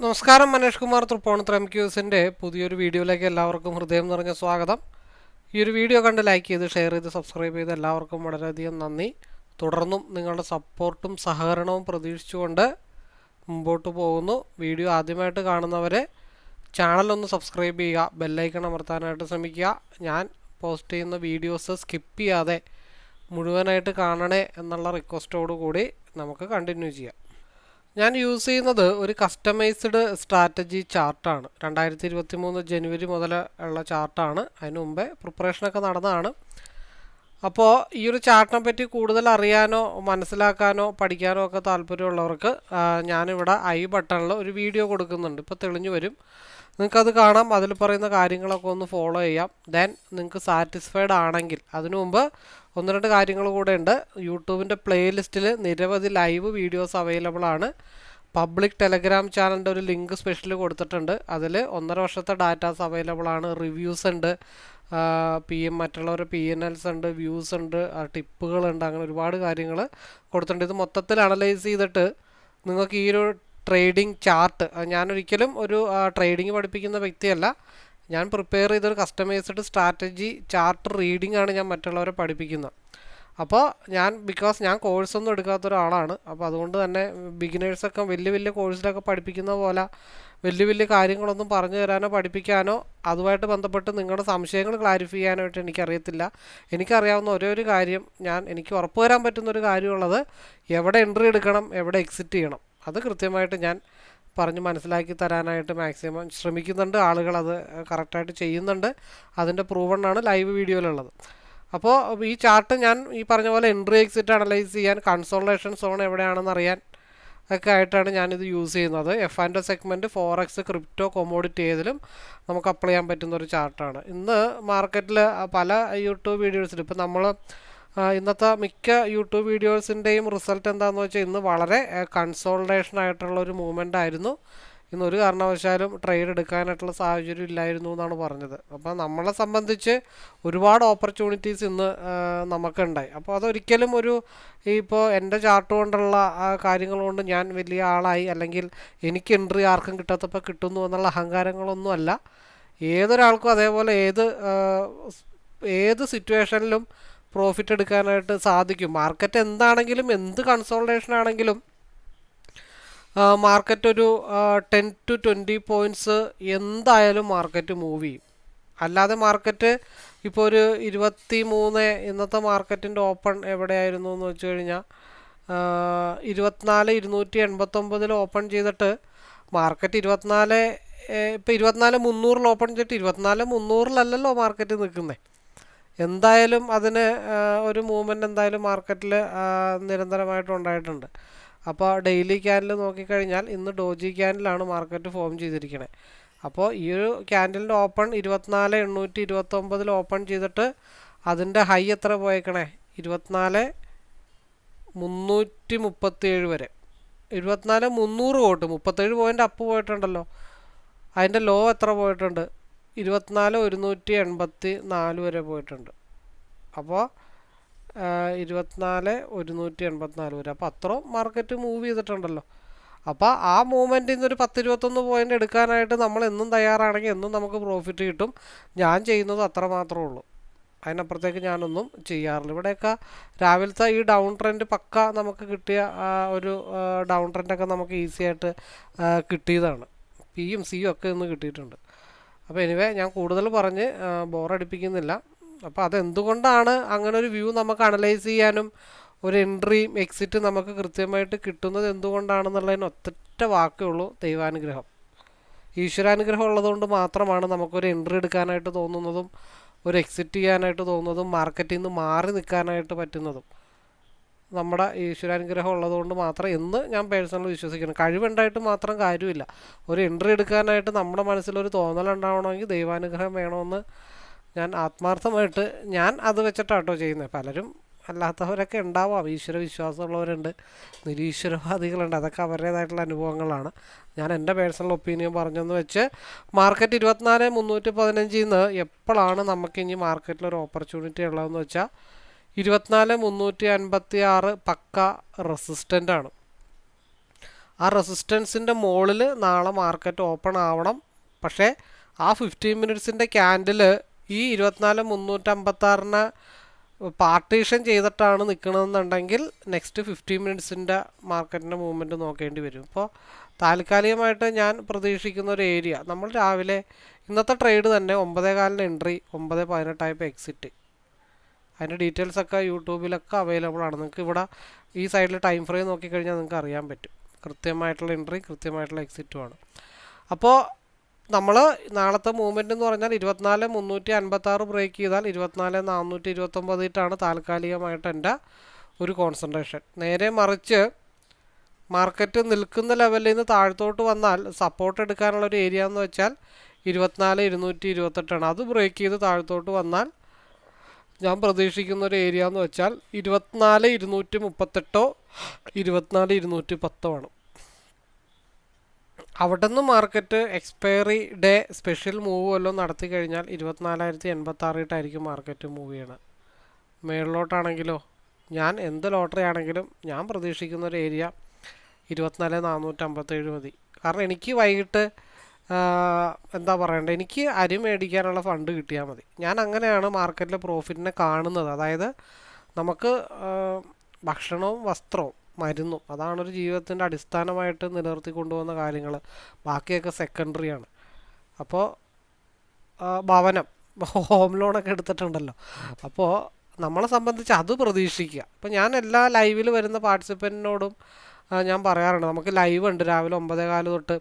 നമസ്കാരം മനേഷ് കുമാർ തൃപ്പോണത്ര എം ക്യൂസിന്റെ പുതിയൊരു വീഡിയോയിലേക്ക് എല്ലാവർക്കും ഹൃദയം നിറഞ്ഞ സ്വാഗതം. ഈ ഒരു വീഡിയോ കണ്ട് ലൈക്ക് ചെയ്ത് ഷെയർ ചെയ്ത് സബ്സ്ക്രൈബ് ചെയ്ത് എല്ലാവർക്കും വളരെയധികം നന്ദി. തുടർന്നും നിങ്ങളുടെ സപ്പോർട്ടും സഹകരണവും പ്രതീക്ഷിച്ചുകൊണ്ട് മുമ്പോട്ട് പോകുന്നു. വീഡിയോ ആദ്യമായിട്ട് കാണുന്നവരെ ചാനലൊന്ന് സബ്സ്ക്രൈബ് ചെയ്യുക ബെല്ലൈക്കൺ അമർത്താനായിട്ട് ശ്രമിക്കുക. ഞാൻ പോസ്റ്റ് ചെയ്യുന്ന വീഡിയോസ് സ്കിപ്പ് ചെയ്യാതെ മുഴുവനായിട്ട് കാണണേ എന്നുള്ള റിക്വസ്റ്റോടു കൂടി നമുക്ക് കണ്ടിന്യൂ ചെയ്യാം. ഞാൻ യൂസ് ചെയ്യുന്നത് ഒരു കസ്റ്റമൈസ്ഡ് സ്ട്രാറ്റജി ചാർട്ടാണ്. രണ്ടായിരത്തി ഇരുപത്തി മൂന്ന് ജനുവരി മുതൽ ഉള്ള ചാർട്ടാണ്. അതിന് മുമ്പേ പ്രിപ്പറേഷനൊക്കെ നടന്നതാണ്. അപ്പോൾ ഈ ഒരു ചാർട്ടിനെ പറ്റി കൂടുതൽ അറിയാനോ മനസ്സിലാക്കാനോ പഠിക്കാനോ ഒക്കെ താല്പര്യമുള്ളവർക്ക് ഞാനിവിടെ ഐ ബട്ടണിൽ ഒരു വീഡിയോ കൊടുക്കുന്നുണ്ട്. ഇപ്പോൾ തെളിഞ്ഞു വരും. നിങ്ങൾക്കത് കാണാം. അതിൽ പറയുന്ന കാര്യങ്ങളൊക്കെ ഒന്ന് ഫോളോ ചെയ്യാം. ദെൻ നിങ്ങൾക്ക് സാറ്റിസ്ഫൈഡ് ആണെങ്കിൽ അതിനു മുമ്പ് ഒന്ന് രണ്ട് കാര്യങ്ങൾ കൂടെ ഉണ്ട്. യൂട്യൂബിന്റെ പ്ലേലിസ്റ്റിൽ നിരവധി ലൈവ് വീഡിയോസ് അവൈലബിൾ ആണ്. പബ്ലിക് ടെലഗ്രാം ചാനലിന്റെ ഒരു ലിങ്ക് സ്പെഷ്യൽ കൊടുത്തിട്ടുണ്ട്. അതിൽ ഒന്നര വർഷത്തെ ഡാറ്റാസ് അവൈലബിൾ ആണ്. റിവ്യൂസ് ഉണ്ട്. പി എം മറ്റുള്ളവരുടെ പി എൻ എൽസ് ഉണ്ട് വ്യൂസ് ഉണ്ട് ടിപ്പുകളുണ്ട് അങ്ങനെ ഒരുപാട് കാര്യങ്ങൾ കൊടുത്തിട്ടുണ്ട്. ഇത് മൊത്തത്തിൽ അനലൈസ് ചെയ്തിട്ട് നിങ്ങൾക്ക് ഈ ഒരു ട്രേഡിംഗ് ചാർട്ട് ഞാനൊരിക്കലും ഒരു ട്രേഡിംഗ് പഠിപ്പിക്കുന്ന വ്യക്തിയല്ല. ഞാൻ പ്രിപ്പയർ ചെയ്തൊരു കസ്റ്റമൈസ്ഡ് സ്ട്രാറ്റജി ചാർട്ട് റീഡിംഗ് ആണ് ഞാൻ മറ്റുള്ളവരെ പഠിപ്പിക്കുന്നത്. അപ്പോൾ ഞാൻ ബിക്കോസ് ഞാൻ കോഴ്സൊന്നും എടുക്കാത്ത ഒരാളാണ് അപ്പോൾ അതുകൊണ്ട് തന്നെ ബിഗിനേഴ്സൊക്കെ വലിയ വലിയ കോഴ്സിലൊക്കെ പഠിപ്പിക്കുന്ന പോലെ വലിയ വലിയ കാര്യങ്ങളൊന്നും പറഞ്ഞു തരാനോ പഠിപ്പിക്കാനോ അതുമായിട്ട് ബന്ധപ്പെട്ട് നിങ്ങളുടെ സംശയങ്ങൾ ക്ലാരിഫൈ ചെയ്യാനായിട്ട് എനിക്കറിയത്തില്ല. എനിക്കറിയാവുന്ന ഒരേ ഒരു കാര്യം ഞാൻ എനിക്ക് ഉറപ്പുവരാൻ പറ്റുന്ന ഒരു കാര്യമുള്ളത് എവിടെ എൻട്രി എടുക്കണം എവിടെ എക്സിറ്റ് ചെയ്യണം. അത് കൃത്യമായിട്ട് ഞാൻ പറഞ്ഞ് മനസ്സിലാക്കി തരാനായിട്ട് മാക്സിമം ശ്രമിക്കുന്നുണ്ട്. ആളുകൾ അത് കറക്റ്റായിട്ട് ചെയ്യുന്നുണ്ട്. അതിന്റെ പ്രൂവണ്ണാണ് ലൈവ് വീഡിയോയിലുള്ളത്. അപ്പോൾ ഈ ചാർട്ട് ഞാൻ ഈ പറഞ്ഞ പോലെ എൻട്രി എക്സിറ്റ് അനലൈസ് ചെയ്യാൻ കൺസോൾട്ടേഷൻ സോൺ എവിടെയാണെന്ന് അറിയാൻ ഒക്കെ ആയിട്ടാണ് ഞാനിത് യൂസ് ചെയ്യുന്നത്. F and segment forex crypto commodity ഏതിലും നമുക്ക് അപ്ലൈ ചെയ്യാൻ പറ്റുന്ന ഒരു ചാർട്ടാണ്. ഇന്ന് മാർക്കറ്റിൽ പല യൂട്യൂബ് വീഡിയോസിൽ ഇപ്പോൾ നമ്മൾ ഇന്നത്തെ മിക്ക യൂട്യൂബ് വീഡിയോസിന്റെയും റിസൾട്ട് എന്താണെന്ന് വെച്ചാൽ ഇന്ന് വളരെ കൺസോൾട്ടേഷൻ ആയിട്ടുള്ള ഒരു മൂവ്മെന്റ് ആയിരുന്നു. ഇന്ന് ഒരു കാരണവശാലും ട്രേഡ് എടുക്കാനായിട്ടുള്ള സാഹചര്യം ഇല്ലായിരുന്നു എന്നാണ് പറഞ്ഞത്. അപ്പോൾ നമ്മളെ സംബന്ധിച്ച് ഒരുപാട് ഓപ്പർച്യൂണിറ്റീസ് ഇന്ന് നമുക്കുണ്ടായി. അപ്പോൾ അതൊരിക്കലും ഒരു ഇപ്പോൾ എന്റെ ചാർട്ട് കൊണ്ടുള്ള കാര്യങ്ങൾ കൊണ്ട് ഞാൻ വലിയ ആളായി അല്ലെങ്കിൽ എനിക്ക് എൻട്രി ആർക്കും കിട്ടാത്തപ്പോൾ കിട്ടുന്നു എന്നുള്ള അഹങ്കാരങ്ങളൊന്നും അല്ല. ഏതൊരാൾക്കും അതേപോലെ ഏത് ഏത് സിറ്റുവേഷനിലും പ്രോഫിറ്റ് എടുക്കാനായിട്ട് സാധിക്കും. മാർക്കറ്റ് എന്താണെങ്കിലും എന്ത് കൺസോൾട്ടേഷൻ ആണെങ്കിലും മാർക്കറ്റ് ഒരു ടെൻ ടു ട്വന്റി പോയിന്റ്സ് എന്തായാലും മാർക്കറ്റ് മൂവ് ചെയ്യും. അല്ലാതെ മാർക്കറ്റ് ഇപ്പോൾ ഒരു ഇരുപത്തി മൂന്ന് ഇന്നത്തെ മാർക്കറ്റിന്റെ ഓപ്പൺ എവിടെയായിരുന്നു എന്ന് വെച്ച് കഴിഞ്ഞാൽ ഇരുപത്തിനാല് ഇരുന്നൂറ്റി എൺപത്തൊമ്പതിൽ ഓപ്പൺ ചെയ്തിട്ട് മാർക്കറ്റ് ഇരുപത്തിനാല് ഇപ്പോൾ ഇരുപത്തിനാല് മുന്നൂറിൽ ഓപ്പൺ ചെയ്തിട്ട് ഇരുപത്തിനാല് മുന്നൂറിലല്ലല്ലോ മാർക്കറ്റ് നിൽക്കുന്നത് എന്തായാലും അതിന് ഒരു മൂവ്മെന്റ് എന്തായാലും മാർക്കറ്റിൽ നിരന്തരമായിട്ട് ഉണ്ടായിട്ടുണ്ട്. അപ്പോൾ ഡെയിലി ക്യാൻഡിൽ നോക്കിക്കഴിഞ്ഞാൽ ഇന്ന് ഡോജി ക്യാൻഡിലാണ് മാർക്കറ്റ് ഫോം ചെയ്തിരിക്കുന്നത് അപ്പോൾ ഈ ഒരു ക്യാൻഡിലിന്റെ ഓപ്പൺ ഇരുപത്തിനാല് എണ്ണൂറ്റി ഇരുപത്തൊമ്പതിൽ ഓപ്പൺ ചെയ്തിട്ട് അതിന്റെ ഹൈ എത്ര പോയേക്കണേ? ഇരുപത്തിനാല് മുന്നൂറ്റി മുപ്പത്തിയേഴ് വരെ. ഇരുപത്തിനാല് മുന്നൂറ് പോയിട്ട് മുപ്പത്തേഴ് പോയിന്റ് അപ്പ് പോയിട്ടുണ്ടല്ലോ. അതിന്റെ ലോ എത്ര പോയിട്ടുണ്ട്? ഇരുപത്തിനാല് ഒരുന്നൂറ്റി എൺപത്തി നാല് വരെ പോയിട്ടുണ്ട്. അപ്പോൾ ഇരുപത്തിനാല് ഒരുന്നൂറ്റി എൺപത്തിനാല് വരെ. അപ്പോൾ അത്രയും മാർക്കറ്റ് മൂവ് ചെയ്തിട്ടുണ്ടല്ലോ. അപ്പോൾ ആ മൂവ്മെന്റിൽ നിന്ന് ഒരു പത്ത് ഇരുപത്തൊന്ന് പോയിന്റ് എടുക്കാനായിട്ട് നമ്മൾ എന്നും തയ്യാറാണെങ്കിൽ എന്നും നമുക്ക് പ്രോഫിറ്റ് കിട്ടും. ഞാൻ ചെയ്യുന്നത് അത്ര മാത്രമേ ഉള്ളൂ. അതിനപ്പുറത്തേക്ക് ഞാനൊന്നും ചെയ്യാറില്ല. ഇവിടെയൊക്കെ രാവിലത്തെ ഈ ഡൗൺ ട്രെൻഡ് പക്ക നമുക്ക് കിട്ടിയ ഒരു ഡൗൺ ട്രെൻഡൊക്കെ നമുക്ക് ഈസിയായിട്ട് കിട്ടിയതാണ്. പിയും സിയും ഒക്കെ ഇന്ന് കിട്ടിയിട്ടുണ്ട്. അപ്പോൾ എനിവേ ഞാൻ കൂടുതൽ പറഞ്ഞ് ബോറടിപ്പിക്കുന്നില്ല അപ്പോൾ അതെന്തുകൊണ്ടാണ് അങ്ങനെ ഒരു വ്യൂ നമുക്ക് അനലൈസ് ചെയ്യാനും ഒരു എൻട്രിയും എക്സിറ്റ് നമുക്ക് കൃത്യമായിട്ട് കിട്ടുന്നത് എന്തുകൊണ്ടാണെന്നുള്ളതിന് ഒറ്റ വാക്കേ ഉള്ളൂ ദൈവാനുഗ്രഹം. ഈശ്വരാനുഗ്രഹം ഉള്ളതുകൊണ്ട് മാത്രമാണ് നമുക്കൊരു എൻട്രി എടുക്കാനായിട്ട് തോന്നുന്നതും ഒരു എക്സിറ്റ് ചെയ്യാനായിട്ട് തോന്നുന്നതും മാർക്കറ്റിൽ നിന്ന് മാറി നിൽക്കാനായിട്ട് പറ്റുന്നതും. നമ്മുടെ ഈശ്വരാനുഗ്രഹം ഉള്ളതുകൊണ്ട് മാത്രം എന്ന് ഞാൻ പേഴ്സണലി വിശ്വസിക്കുന്നു. കഴിവുണ്ടായിട്ട് മാത്രം കാര്യമില്ല. ഒരു എൻട്രി എടുക്കാനായിട്ട് നമ്മുടെ മനസ്സിലൊരു തോന്നലുണ്ടാവണമെങ്കിൽ ദൈവാനുഗ്രഹം വേണമെന്ന് ഞാൻ ആത്മാർത്ഥമായിട്ട് ഞാൻ അത് വെച്ചിട്ടാട്ടോ ചെയ്യുന്നത്. പലരും അല്ലാത്തവരൊക്കെ ഉണ്ടാവാം. ഈശ്വര വിശ്വാസമുള്ളവരുണ്ട്. നിരീശ്വരവാദികളുണ്ട്. അതൊക്കെ അവരുടേതായിട്ടുള്ള അനുഭവങ്ങളാണ്. ഞാൻ എന്റെ പേഴ്സണൽ ഒപ്പീനിയൻ പറഞ്ഞെന്ന് വെച്ച് മാർക്കറ്റ് ഇരുപത്തിനാല് മുന്നൂറ്റി പതിനഞ്ചിൽ നിന്ന് എപ്പോഴാണ് നമുക്കിനി മാർക്കറ്റിൽ ഒരു ഓപ്പർച്യൂണിറ്റി ഉള്ളതെന്ന് വെച്ചാൽ ഇരുപത്തിനാല് മുന്നൂറ്റി അൻപത്തി ആറ് പക്ക റെസിസ്റ്റന്റ് ആണ് ആ റെസിസ്റ്റൻസിന്റെ മുകളിൽ നാളെ മാർക്കറ്റ് ഓപ്പൺ ആവണം. പക്ഷേ ആ ഫിഫ്റ്റീൻ മിനിറ്റ്സിന്റെ ക്യാൻഡിൽ ഈ ഇരുപത്തിനാല് മുന്നൂറ്റമ്പത്താറിന് പാർട്ടീഷൻ ചെയ്തിട്ടാണ് നിൽക്കണമെന്നുണ്ടെങ്കിൽ നെക്സ്റ്റ് ഫിഫ്റ്റീൻ മിനിറ്റ്സിന്റെ മാർക്കറ്റിന്റെ മൂവ്മെന്റ് നോക്കേണ്ടി വരും. ഇപ്പോൾ താൽക്കാലികമായിട്ട് ഞാൻ പ്രതീക്ഷിക്കുന്ന ഒരു ഏരിയ നമ്മൾ രാവിലെ ഇന്നത്തെ ട്രേഡ് തന്നെ ഒമ്പതേ കാലിന് എൻട്രി ഒമ്പത് പതിനെട്ടായപ്പോൾ എക്സിറ്റ് അതിന്റെ ഡീറ്റെയിൽസ് ഒക്കെ യൂട്യൂബിലൊക്കെ അവൈലബിൾ ആണ്. നിങ്ങൾക്ക് ഇവിടെ ഈ സൈഡിൽ ടൈം ഫ്രെയിം നോക്കിക്കഴിഞ്ഞാൽ നിങ്ങൾക്ക് അറിയാൻ പറ്റും. കൃത്യമായിട്ടുള്ള എൻട്രി കൃത്യമായിട്ടുള്ള എക്സിറ്റുമാണ് അപ്പോൾ നമ്മൾ നാളത്തെ മൂവ്മെന്റ് എന്ന് പറഞ്ഞാൽ ഇരുപത്തിനാല് മുന്നൂറ്റി അൻപത്താറ് ബ്രേക്ക് ചെയ്താൽ ഇരുപത്തിനാല് നാനൂറ്റി ഇരുപത്തൊമ്പതിട്ടാണ് താൽക്കാലികമായിട്ട് എന്റെ ഒരു കോൺസെൻട്രേഷൻ നേരെ മറിച്ച് മാർക്കറ്റ് നിൽക്കുന്ന ലെവലിൽ നിന്ന് താഴത്തോട്ട് വന്നാൽ സപ്പോർട്ട് എടുക്കാനുള്ള ഒരു ഏരിയ എന്ന് വെച്ചാൽ ഇരുപത്തിനാല് ഇരുന്നൂറ്റി ഇരുപത്തെട്ടാണ് അത് ബ്രേക്ക് ചെയ്ത് താഴത്തോട്ട് വന്നാൽ ഞാൻ പ്രതീക്ഷിക്കുന്ന ഒരു ഏരിയ എന്ന് വെച്ചാൽ ഇരുപത്തിനാല് ഇരുന്നൂറ്റി മുപ്പത്തെട്ടോ ഇരുപത്തിനാല് ഇരുന്നൂറ്റി പത്തോ ആണ്. അവിടെ നിന്ന് market expiry day special move വല്ലതും നടത്തി കഴിഞ്ഞാൽ ഇരുപത്തിനാലായിരത്തി എൺപത്തി ആറിട്ടായിരിക്കും മാർക്കറ്റ് മൂവ് ചെയ്യണത്. മേളിലോട്ടാണെങ്കിലോ? ഞാൻ എന്ത് ലോട്ടറി ആണെങ്കിലും ഞാൻ പ്രതീക്ഷിക്കുന്ന ഒരു ഏരിയ ഇരുപത്തിനാല് നാനൂറ്റമ്പത്തേഴ് മതി. കാരണം എനിക്ക് വൈകിട്ട് എന്താ പറയണ്ടേ എനിക്ക് അരി മേടിക്കാനുള്ള ഫണ്ട് കിട്ടിയാൽ മതി. ഞാൻ അങ്ങനെയാണ് മാർക്കറ്റിലെ പ്രോഫിറ്റിനെ കാണുന്നത്. അതായത് നമുക്ക് ഭക്ഷണവും വസ്ത്രവും മരുന്നും അതാണ് ഒരു ജീവിതത്തിന്റെ അടിസ്ഥാനമായിട്ട് നിലനിർത്തി കൊണ്ടുപോകുന്ന കാര്യങ്ങൾ ബാക്കിയൊക്കെ സെക്കൻഡറിയാണ് അപ്പോൾ ഭവനം ഹോം ലോണൊക്കെ എടുത്തിട്ടുണ്ടല്ലോ. അപ്പോൾ നമ്മളെ സംബന്ധിച്ച് അത് പ്രതീക്ഷിക്കുക. അപ്പോൾ ഞാൻ എല്ലാ ലൈവിൽ വരുന്ന പാർട്ടിസിപ്പന്റിനോടും ഞാൻ പറയാറുണ്ട്. നമുക്ക് ലൈവ് ഉണ്ട്. രാവിലെ ഒമ്പതേ കാൽ തൊട്ട്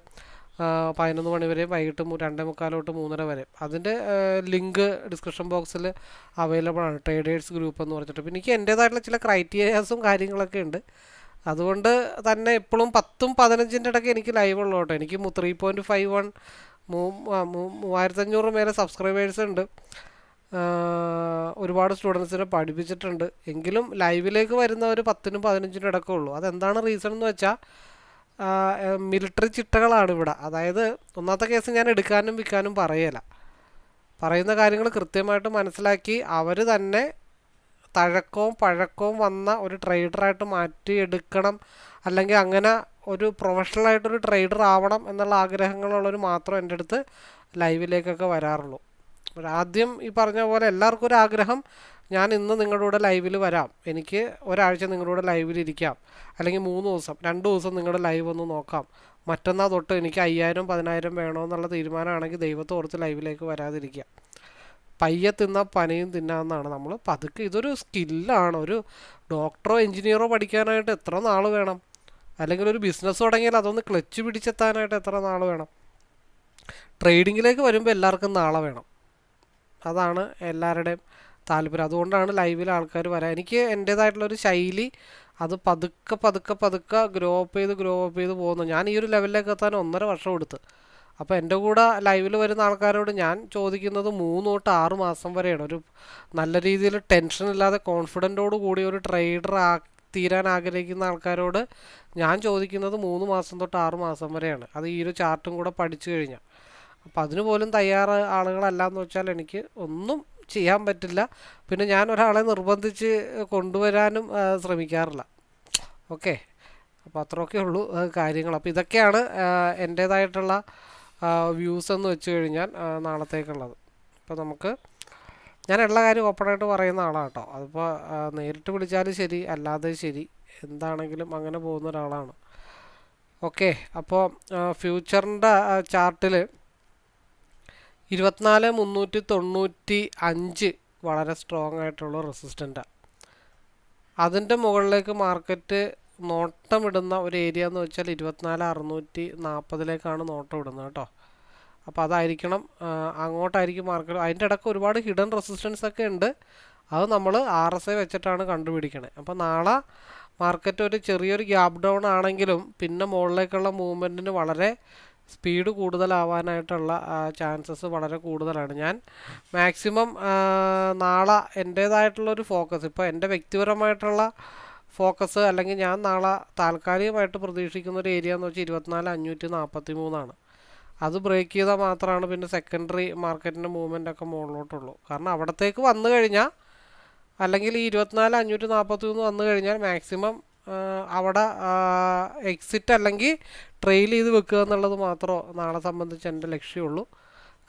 പതിനൊന്ന് മണി വരെ വൈകിട്ട് രണ്ടേ മുക്കാലോട്ട് മൂന്നര വരെ. അതിന്റെ ലിങ്ക് ഡിസ്ക്രിപ്ഷൻ ബോക്സിൽ അവൈലബിൾ ആണ്. ട്രേഡേഴ്സ് ഗ്രൂപ്പ് എന്ന് പറഞ്ഞിട്ട്. പിന്നെ എനിക്ക് എന്റേതായിട്ടുള്ള ചില ക്രൈറ്റീരിയാസും കാര്യങ്ങളൊക്കെ ഉണ്ട്. അതുകൊണ്ട് തന്നെ എപ്പോഴും പത്തും പതിനഞ്ചിന്റെ ഇടയ്ക്ക് എനിക്ക് ലൈവ് ഉള്ളൂ കേട്ടോ. എനിക്ക് ത്രീ പോയിന്റ് ഫൈവ് വൺ മൂവായിരത്തഞ്ഞൂറ് മേലെ സബ്സ്ക്രൈബേഴ്സ് ഉണ്ട്. ഒരുപാട് സ്റ്റുഡൻസിനെ പഠിപ്പിച്ചിട്ടുണ്ട്. എങ്കിലും ലൈവിലേക്ക് വരുന്നവർ പത്തിനും പതിനഞ്ചിനും ഇടയ്ക്കേ ഉള്ളൂ. അതെന്താണ് റീസൺ എന്ന് വെച്ചാൽ മിലിറ്ററി ചിട്ടകളാണ് ഇവിടെ. അതായത് ഒന്നാമത്തെ കേസ് ഞാൻ എടുക്കാനും വിൽക്കാനും പറയല. പറയുന്ന കാര്യങ്ങൾ കൃത്യമായിട്ട് മനസ്സിലാക്കി അവർ തന്നെ തഴക്കവും പഴക്കവും വന്ന ഒരു ട്രേഡറായിട്ട് മാറ്റിയെടുക്കണം. അല്ലെങ്കിൽ അങ്ങനെ ഒരു പ്രൊഫഷണലായിട്ടൊരു ട്രേഡർ ആവണം എന്നുള്ള ആഗ്രഹങ്ങളുള്ളവർ മാത്രം എന്റെ അടുത്ത് ലൈവിലേക്കൊക്കെ വരാറുള്ളൂ. ആദ്യം ഈ പറഞ്ഞ പോലെ എല്ലാവർക്കും ഒരു ആഗ്രഹം ഞാൻ ഇന്ന് നിങ്ങളുടെ കൂടെ ലൈവിൽ വരാം. എനിക്ക് ഒരാഴ്ച നിങ്ങളുടെ കൂടെ ലൈവിൽ ഇരിക്കാം. അല്ലെങ്കിൽ മൂന്ന് ദിവസം രണ്ട് ദിവസം നിങ്ങളുടെ ലൈവ് ഒന്ന് നോക്കാം. മറ്റന്നാൾ തൊട്ട് എനിക്ക് അയ്യായിരം പതിനായിരം വേണമെന്നുള്ള തീരുമാനമാണെങ്കിൽ ദൈവത്തെ ഓർത്ത് ലൈവിലേക്ക് വരാതിരിക്കുക. പയ്യെ തിന്ന പനയും തിന്നാമെന്നാണ് നമ്മൾ പതുക്കെ ഇതൊരു സ്കില്ലാണ് ഒരു ഡോക്ടറോ എഞ്ചിനീയറോ പഠിക്കാനായിട്ട് എത്ര നാൾ വേണം? അല്ലെങ്കിൽ ഒരു ബിസിനസ് തുടങ്ങിയാൽ അതൊന്ന് ക്ലച്ച് പിടിച്ചെത്താനായിട്ട് എത്ര നാൾ വേണം? ട്രേഡിങ്ങിലേക്ക് വരുമ്പോൾ എല്ലാവർക്കും നാളെ വേണം. അതാണ് എല്ലാവരുടെയും താല്പര്യം. അതുകൊണ്ടാണ് ലൈവിൽ ആൾക്കാർ വരാൻ എനിക്ക് എന്റേതായിട്ടുള്ളൊരു ശൈലി അത് പതുക്കെ പതുക്കെ പതുക്കെ ഗ്രോ അപ്പ് ചെയ്ത് ഗ്രോ അപ്പ് ചെയ്ത് പോകുന്നു ഞാൻ ഈ ഒരു ലെവലിലേക്ക് എത്താൻ ഒന്നര വർഷം എടുത്ത്. അപ്പോൾ എന്റെ കൂടെ ലൈവിൽ വരുന്ന ആൾക്കാരോട് ഞാൻ ചോദിക്കുന്നത് മൂന്ന് തൊട്ട് ആറ് മാസം വരെയാണ്. ഒരു നല്ല രീതിയിൽ ടെൻഷൻ ഇല്ലാതെ കോൺഫിഡന്റോട് കൂടി ഒരു ട്രേഡർ ആ തീരാൻ ആഗ്രഹിക്കുന്ന ആൾക്കാരോട് ഞാൻ ചോദിക്കുന്നത് മൂന്ന് മാസം തൊട്ട് ആറ് മാസം വരെയാണ്. അത് ഈ ഒരു ചാർട്ടും കൂടെ പഠിച്ചു കഴിഞ്ഞാൽ അപ്പോൾ അതിന് പോലും തയ്യാറ് ആളുകളല്ല എന്ന് വെച്ചാൽ എനിക്ക് ഒന്നും ചെയ്യാൻ പറ്റില്ല. പിന്നെ ഞാൻ ഒരാളെ നിർബന്ധിച്ച് കൊണ്ടുവരാനും ശ്രമിക്കാറില്ല. ഓക്കെ. അപ്പോൾ അത്രയൊക്കെ ഉള്ളൂ കാര്യങ്ങൾ. അപ്പോൾ ഇതൊക്കെയാണ് എന്റേതായിട്ടുള്ള വ്യൂസ് എന്ന് വെച്ച് കഴിഞ്ഞാൽ നാളത്തേക്കുള്ളത്. അപ്പോൾ നമുക്ക് ഞാൻ എല്ലാ കാര്യവും ഓപ്പണായിട്ട് പറയുന്ന ആളാണ് കേട്ടോ അതിപ്പോൾ നേരിട്ട് വിളിച്ചാലും ശരി അല്ലാതെ ശരി. എന്താണെങ്കിലും അങ്ങനെ പോകുന്ന ഒരാളാണ്. ഓക്കെ. അപ്പോൾ ഫ്യൂച്ചറിന്റെ ചാർട്ടിൽ ഇരുപത്തിനാല് മുന്നൂറ്റി തൊണ്ണൂറ്റി അഞ്ച് വളരെ സ്ട്രോങ് ആയിട്ടുള്ള റെസിസ്റ്റന്റാണ് അതിന്റെ മുകളിലേക്ക് മാർക്കറ്റ് നോട്ടമിടുന്ന ഒരു ഏരിയ എന്ന് വെച്ചാൽ ഇരുപത്തിനാല് അറുന്നൂറ്റി നാൽപ്പതിലേക്കാണ് നോട്ടം ഇടുന്നത് കേട്ടോ. അപ്പോൾ അതായിരിക്കണം അങ്ങോട്ടായിരിക്കും മാർക്കറ്റ് അതിന്റെ ഇടയ്ക്ക് ഒരുപാട് ഹിഡൻ റെസിസ്റ്റൻസ് ഒക്കെ ഉണ്ട്. അത് നമ്മൾ ആർ എസ് ഐ വെച്ചിട്ടാണ് കണ്ടുപിടിക്കണേ. അപ്പോൾ നാളെ മാർക്കറ്റ് ഒരു ചെറിയൊരു ഗ്യാപ് ഡൗൺ ആണെങ്കിലും പിന്നെ മുകളിലേക്കുള്ള മൂവ്മെന്റിന് വളരെ സ്പീഡ് കൂടുതലാവാനായിട്ടുള്ള ചാൻസസ് വളരെ കൂടുതലാണ്. ഞാൻ മാക്സിമം നാളെ എന്റേതായിട്ടുള്ളൊരു ഫോക്കസ് ഇപ്പോൾ എന്റെ വ്യക്തിപരമായിട്ടുള്ള ഫോക്കസ് അല്ലെങ്കിൽ ഞാൻ നാളെ താൽക്കാലികമായിട്ട് പ്രതീക്ഷിക്കുന്ന ഒരു ഏരിയ എന്ന് വെച്ചാൽ ഇരുപത്തിനാല് അഞ്ഞൂറ്റി നാൽപ്പത്തി മൂന്നാണ് അത് ബ്രേക്ക് ചെയ്താൽ മാത്രമാണ് പിന്നെ സെക്കൻഡറി മാർക്കറ്റിന്റെ മൂവ്മെന്റ് ഒക്കെ മുകളിലോട്ടുള്ളൂ. കാരണം അവിടത്തേക്ക് വന്നു കഴിഞ്ഞാൽ അല്ലെങ്കിൽ ഈ ഇരുപത്തിനാല് അഞ്ഞൂറ്റി നാൽപ്പത്തി മൂന്ന് വന്നു കഴിഞ്ഞാൽ മാക്സിമം അവിടെ എക്സിറ്റ് അല്ലെങ്കിൽ ട്രെയിൽ ചെയ്ത് വെക്കുക എന്നുള്ളത് മാത്രമേ നാളെ സംബന്ധിച്ച് എന്റെ ലക്ഷ്യമുള്ളൂ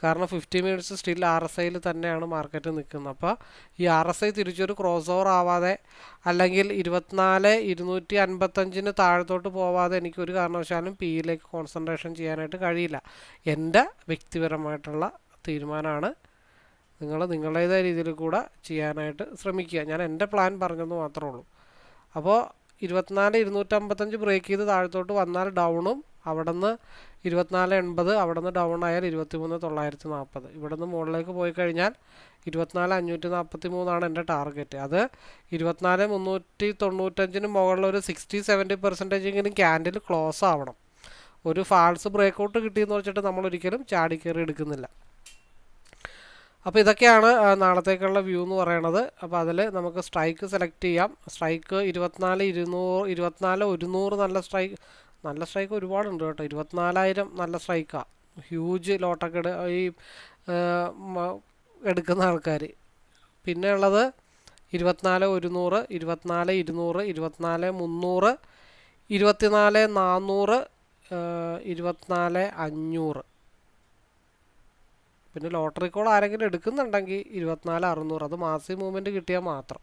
കാരണം fifty minutes still R S ഐയിൽ തന്നെയാണ് മാർക്കറ്റ് നിൽക്കുന്നത് അപ്പോൾ ഈ ആർ എസ് ഐ തിരിച്ചൊരു ക്രോസ് ഓവർ ആവാതെ അല്ലെങ്കിൽ ഇരുപത്തിനാല് ഇരുന്നൂറ്റി അൻപത്തഞ്ചിന് താഴത്തോട്ട് പോവാതെ എനിക്കൊരു കാരണവശാലും പിയിലേക്ക് കോൺസെൻട്രേഷൻ ചെയ്യാനായിട്ട് കഴിയില്ല. എന്റെ വ്യക്തിപരമായിട്ടുള്ള തീരുമാനമാണ് നിങ്ങൾ നിങ്ങളുടേതായ രീതിയിൽ കൂടെ ചെയ്യാനായിട്ട് ശ്രമിക്കുക. ഞാൻ എന്റെ പ്ലാൻ പറഞ്ഞെന്ന് മാത്രമേ ഉള്ളൂ. അപ്പോൾ ഇരുപത്തിനാല് ഇരുന്നൂറ്റമ്പത്തഞ്ച് ബ്രേക്ക് ചെയ്ത് താഴത്തോട്ട് വന്നാൽ ഡൗണും അവിടെ നിന്ന് ഇരുപത്തിനാല് എൺപത് അവിടെ നിന്ന് ഡൗൺ ആയാൽ ഇരുപത്തിമൂന്ന് തൊള്ളായിരത്തി നാൽപ്പത്. ഇവിടെ നിന്ന് മുകളിലേക്ക് പോയി കഴിഞ്ഞാൽ ഇരുപത്തിനാല് അഞ്ഞൂറ്റി നാൽപ്പത്തി മൂന്നാണ് എന്റെ ടാർഗറ്റ് അത് ഇരുപത്തിനാല് മുന്നൂറ്റി തൊണ്ണൂറ്റഞ്ചിന് മുകളിൽ ഒരു സിക്സ്റ്റി സെവന്റി പെർസെന്റേജ് എങ്കിലും ക്യാൻഡിൽ ക്ലോസ് ആവണം. ഒരു ഫാൾസ് ബ്രേക്കൗട്ട് കിട്ടിയെന്ന് വെച്ചിട്ട് നമ്മൾ ഒരിക്കലും ചാടി എടുക്കുന്നില്ല. അപ്പോൾ ഇതൊക്കെയാണ് നാളത്തേക്കുള്ള വ്യൂ എന്ന് പറയണത്. അപ്പോൾ അതിൽ നമുക്ക് സ്ട്രൈക്ക് സെലക്ട് ചെയ്യാം. സ്ട്രൈക്ക് ഇരുപത്തിനാല് ഇരുന്നൂറ് ഇരുപത്തിനാല് ഒരുന്നൂറ് നല്ല സ്ട്രൈക്ക്. നല്ല സ്ട്രൈക്ക് ഒരുപാടുണ്ട് കേട്ടോ. ഇരുപത്തിനാലായിരം നല്ല സ്ട്രൈക്കാണ് ഹ്യൂജ് ലോട്ടൊക്കെ ഈ എടുക്കുന്ന ആൾക്കാർ പിന്നെ ഉള്ളത് ഇരുപത്തിനാല് ഒരുന്നൂറ് ഇരുപത്തിനാല് ഇരുന്നൂറ് ഇരുപത്തിനാല് മുന്നൂറ് ഇരുപത്തിനാല് നാന്നൂറ് ഇരുപത്തിനാല് അഞ്ഞൂറ്. പിന്നെ ലോട്ടറി കോൾ ആരെങ്കിലും എടുക്കുന്നുണ്ടെങ്കിൽ ഇരുപത്തിനാല് അറുന്നൂറ് അത് മാസി മൂവ്മെന്റ് കിട്ടിയാൽ മാത്രം.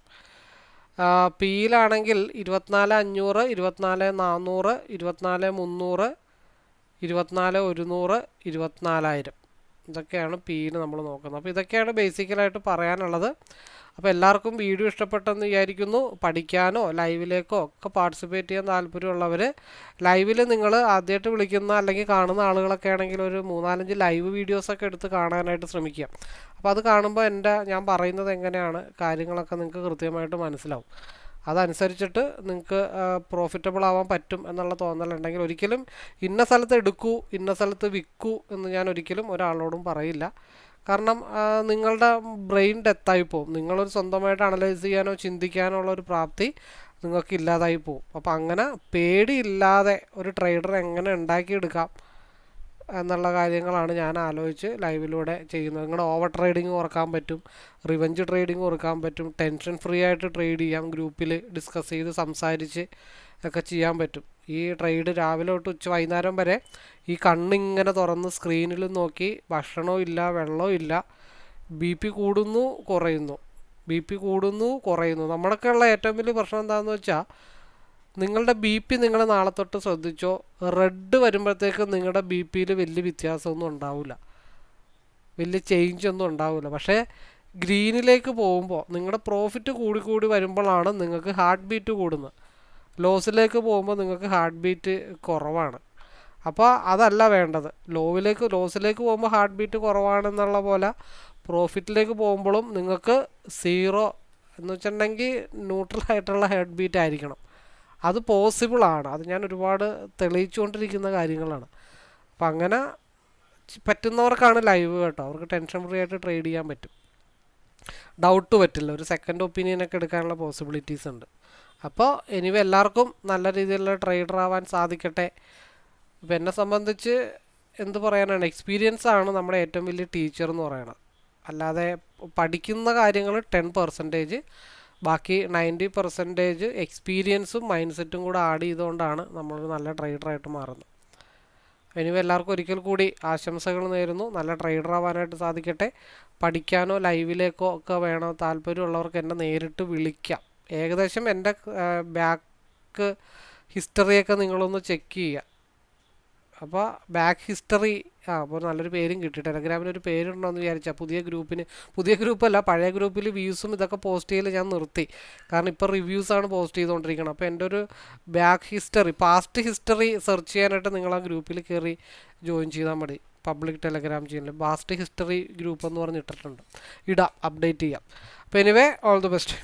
പിയിലാണെങ്കിൽ ഇരുപത്തിനാല് അഞ്ഞൂറ് ഇരുപത്തിനാല് നാന്നൂറ് ഇരുപത്തിനാല് മുന്നൂറ് ഇരുപത്തിനാല് ഒരുന്നൂറ് ഇരുപത്തിനാലായിരം. ഇതൊക്കെയാണ് പിയിൽ നമ്മൾ നോക്കുന്നത്. അപ്പോൾ ഇതൊക്കെയാണ് ബേസിക്കലായിട്ട് പറയാനുള്ളത്. അപ്പോൾ എല്ലാവർക്കും വീഡിയോ ഇഷ്ടപ്പെട്ടെന്ന് വിചാരിക്കുന്നു. പഠിക്കാനോ ലൈവിലേക്കോ ഒക്കെ പാർട്ടിസിപ്പേറ്റ് ചെയ്യാൻ താല്പര്യമുള്ളവർ ലൈവിൽ നിങ്ങൾ ആദ്യമായിട്ട് വിളിക്കുന്ന അല്ലെങ്കിൽ കാണുന്ന ആളുകളൊക്കെ ആണെങ്കിൽ ഒരു മൂന്നാലഞ്ച് ലൈവ് വീഡിയോസൊക്കെ എടുത്ത് കാണാനായിട്ട് ശ്രമിക്കുക. അപ്പോൾ അത് കാണുമ്പോൾ എന്റെ ഞാൻ പറയുന്നത് എങ്ങനെയാണ് കാര്യങ്ങളൊക്കെ നിങ്ങൾക്ക് കൃത്യമായിട്ട് മനസ്സിലാവും. അതനുസരിച്ചിട്ട് നിങ്ങൾക്ക് പ്രോഫിറ്റബിൾ ആവാൻ പറ്റും എന്നുള്ള തോന്നലുണ്ടെങ്കിൽ ഒരിക്കലും ഇന്ന സ്ഥലത്ത് എടുക്കൂ ഇന്ന സ്ഥലത്ത് വിൽക്കൂ എന്ന് ഞാൻ ഒരിക്കലും ഒരാളോടും പറയില്ല. കാരണം നിങ്ങളുടെ ബ്രെയിൻ ഡെത്തായി പോകും നിങ്ങളൊരു സ്വന്തമായിട്ട് അനലൈസ് ചെയ്യാനോ ചിന്തിക്കാനോ ഉള്ള ഒരു പ്രാപ്തി നിങ്ങൾക്ക് ഇല്ലാതായി പോകും അപ്പോൾ അങ്ങനെ പേടിയില്ലാതെ ഒരു ട്രേഡർ എങ്ങനെ ഉണ്ടാക്കിയെടുക്കാം എന്നുള്ള കാര്യങ്ങളാണ് ഞാൻ ആലോചിച്ച് ലൈവിലൂടെ ചെയ്യുന്നത്. നിങ്ങളുടെ ഓവർ ട്രേഡിങ് ഓർക്കാൻ പറ്റും റിവഞ്ച് ട്രേഡിങ് ഓർക്കാൻ പറ്റും ടെൻഷൻ ഫ്രീ ആയിട്ട് ട്രേഡ് ചെയ്യാം ഗ്രൂപ്പിൽ ഡിസ്കസ് ചെയ്ത് സംസാരിച്ച് ഒക്കെ ചെയ്യാൻ പറ്റും. ഈ ട്രേഡ് രാവിലെ തൊട്ട് ഉച്ച വൈകുന്നേരം വരെ ഈ കണ്ണിങ്ങനെ തുറന്ന് സ്ക്രീനിൽ നോക്കി ഭക്ഷണവും ഇല്ല വെള്ളവും ഇല്ല. ബി പി കൂടുന്നു കുറയുന്നു. ബി പി കൂടുന്നു കുറയുന്നു. നമ്മളൊക്കെ ഉള്ള ഏറ്റവും വലിയ പ്രശ്നം എന്താണെന്ന് വെച്ചാൽ നിങ്ങളുടെ ബി പി നിങ്ങൾ നാളെ തൊട്ട് ശ്രദ്ധിച്ചോ? റെഡ് വരുമ്പോഴത്തേക്ക് നിങ്ങളുടെ ബി പിയിൽ വലിയ വ്യത്യാസമൊന്നും ഉണ്ടാവില്ല വലിയ ചേഞ്ച് ഒന്നും ഉണ്ടാവില്ല പക്ഷേ ഗ്രീനിലേക്ക് പോകുമ്പോൾ നിങ്ങളുടെ പ്രോഫിറ്റ് കൂടി കൂടി വരുമ്പോഴാണ് നിങ്ങൾക്ക് ഹാർട്ട് ബീറ്റ് കൂടുന്നത്. ലോസിലേക്ക് പോകുമ്പോൾ നിങ്ങൾക്ക് ഹാർട്ട് ബീറ്റ് കുറവാണ്. അപ്പോൾ അതല്ല വേണ്ടത്. ലോവിലേക്ക് ലോസിലേക്ക് പോകുമ്പോൾ ഹാർട്ട് ബീറ്റ് കുറവാണെന്നുള്ള പോലെ പ്രോഫിറ്റിലേക്ക് പോകുമ്പോഴും നിങ്ങൾക്ക് സീറോ എന്ന് വെച്ചിട്ടുണ്ടെങ്കിൽ ന്യൂട്രൽ ആയിട്ടുള്ള ഹാർട്ട് ബീറ്റ് ആയിരിക്കണം. അത് പോസിബിളാണ് അത് ഞാൻ ഒരുപാട് തെളിയിച്ചുകൊണ്ടിരിക്കുന്ന കാര്യങ്ങളാണ്. അപ്പം അങ്ങനെ പറ്റുന്നവർക്കാണ് ലൈവ് കേട്ടോ. അവർക്ക് ടെൻഷൻ ഫ്രീ ആയിട്ട് ട്രേഡ് ചെയ്യാൻ പറ്റും. ഡൗട്ട് പറ്റില്ല. ഒരു സെക്കൻഡ് ഒപ്പീനിയനൊക്കെ എടുക്കാനുള്ള പോസിബിലിറ്റീസ് ഉണ്ട്. അപ്പോൾ ഇനി എല്ലാവർക്കും നല്ല രീതിയിലുള്ള ട്രേഡർ ആവാൻ സാധിക്കട്ടെ. ഇപ്പം എന്നെ സംബന്ധിച്ച് എന്ത് പറയാനാണ് എക്സ്പീരിയൻസ് ആണ് നമ്മുടെ ഏറ്റവും വലിയ ടീച്ചർ എന്ന് പറയുന്നത് അല്ലാതെ പഠിക്കുന്ന കാര്യങ്ങൾ ടെൻ പെർസെന്റേജ് ബാക്കി നയന്റി പെർസെന്റേജ് എക്സ്പീരിയൻസും മൈൻഡ് സെറ്റും കൂടെ ആഡ് ചെയ്തുകൊണ്ടാണ് നമ്മൾ നല്ല ട്രേഡറായിട്ട് മാറുന്നത്. ഇനി എല്ലാവർക്കും ഒരിക്കൽ കൂടി ആശംസകൾ നേരുന്നു. നല്ല ട്രേഡർ ആവാനായിട്ട് സാധിക്കട്ടെ. പഠിക്കാനോ ലൈവിലേക്കോ ഒക്കെ വേണോ താല്പര്യമുള്ളവർക്ക് എന്നെ നേരിട്ട് വിളിക്കാം. ഏകദേശം എന്റെ ബാക്ക് ഹിസ്റ്ററിയൊക്കെ നിങ്ങളൊന്ന് ചെക്ക് ചെയ്യുക. അപ്പോൾ ബാക്ക് ഹിസ്റ്ററി ആ അപ്പോൾ നല്ലൊരു പേരും കിട്ടി. ടെലഗ്രാമിന് ഒരു പേരുണ്ടോ എന്ന് വിചാരിച്ചാൽ പുതിയ ഗ്രൂപ്പിന് പുതിയ ഗ്രൂപ്പല്ല പഴയ ഗ്രൂപ്പിൽ വ്യൂസും ഇതൊക്കെ പോസ്റ്റ് ചെയ്യൽ ഞാൻ നിർത്തി. കാരണം ഇപ്പോൾ റിവ്യൂസാണ് പോസ്റ്റ് ചെയ്തുകൊണ്ടിരിക്കുന്നത് അപ്പോൾ എന്റെ ഒരു back history past history search ചെയ്യാനായിട്ട് നിങ്ങൾ ആ ഗ്രൂപ്പിൽ കയറി ജോയിൻ ചെയ്താൽ മതി. Public Telegram channel past history group എന്ന് പറഞ്ഞിട്ടിട്ടുണ്ട് ഇടാം അപ്ഡേറ്റ് ചെയ്യാം. അപ്പോൾ എനിവേ ഓൾ ദി ബെസ്റ്റ്